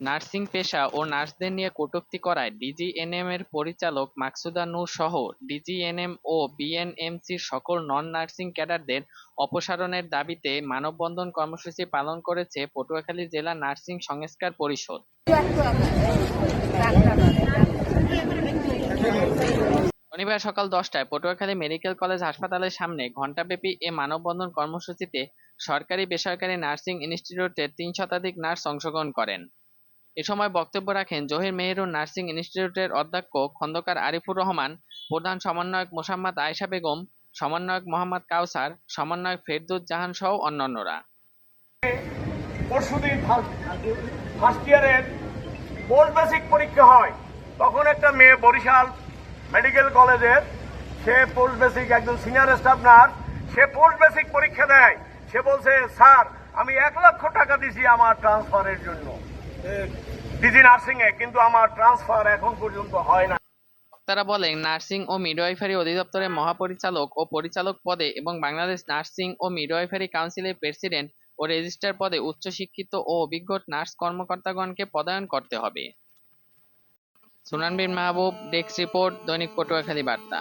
Nursing পেশা ও নার্সদের নিয়ে কটূক্তি করায় ডিজিএনএম-এর পরিচালক মাকসুদা নূর সহ ডিজিএনএম ও বিএনএমসির সকল নন-নার্সিং ক্যাডারদের অপসারণের দাবিতে মানববন্ধন কর্মসূচি পালন করেছে পটুয়াখালী জেলা নার্সিং সংস্কার পরিষদ। শনিবার সকাল দশটায় পটুয়াখালী মেডিকেল কলেজ হাসপাতালের সামনে ঘণ্টাব্যাপী এ মানববন্ধন কর্মসূচিতে সরকারি-বেসরকারি নার্সিং ইনস্টিটিউটের তিন শতাধিক নার্স অংশগ্রহণ করেন। এ সময় বক্তব্য রাখেন জহির মেহেরুন নার্সিং ইনস্টিটিউটের অধ্যক্ষ খন্দকার আরিফুর রহমান, প্রধান সমন্বয়ক মোসাম্মদ আয়েশা বেগম, সমন্বয়ক মোহাম্মদ কাউসার, সমন্বয়ক ফেরদৌস জাহান সহ অন্যান্যরা। পরশুদিন ফার্স্ট ইয়ারের পোস্ট বেসিক পরীক্ষা হয় তখন একটা মেয়ে বরিশাল মেডিকেল কলেজের সে পোস্ট বেসিক একজন সিনিয়র স্টাফ নার্স সে পোস্ট বেসিক পরীক্ষা দেয় সে বলছে স্যার আমি এক লক্ষ টাকা দিছি আমার ট্রান্সফারের জন্য ডিজি নার্সিং এ কিন্তু আমার ট্রান্সফার এখন পর্যন্ত হয় না বক্তারা বলেন, নার্সিং ও মিডওয়াইফারি অধিদপ্তরের মহাপরিচালক ও পরিচালক পদে এবং বাংলাদেশ নার্সিং ও মিডওয়াইফারি কাউন্সিলের প্রেসিডেন্ট ও রেজিস্ট্রার পদে উচ্চশিক্ষিত ও অভিজ্ঞ নার্স কর্মকর্তাগণকে পদায়ন করতে হবে। সুনান বিন মাহবুব, ডেস্ক রিপোর্ট, দৈনিক পটুয়াখালী বার্তা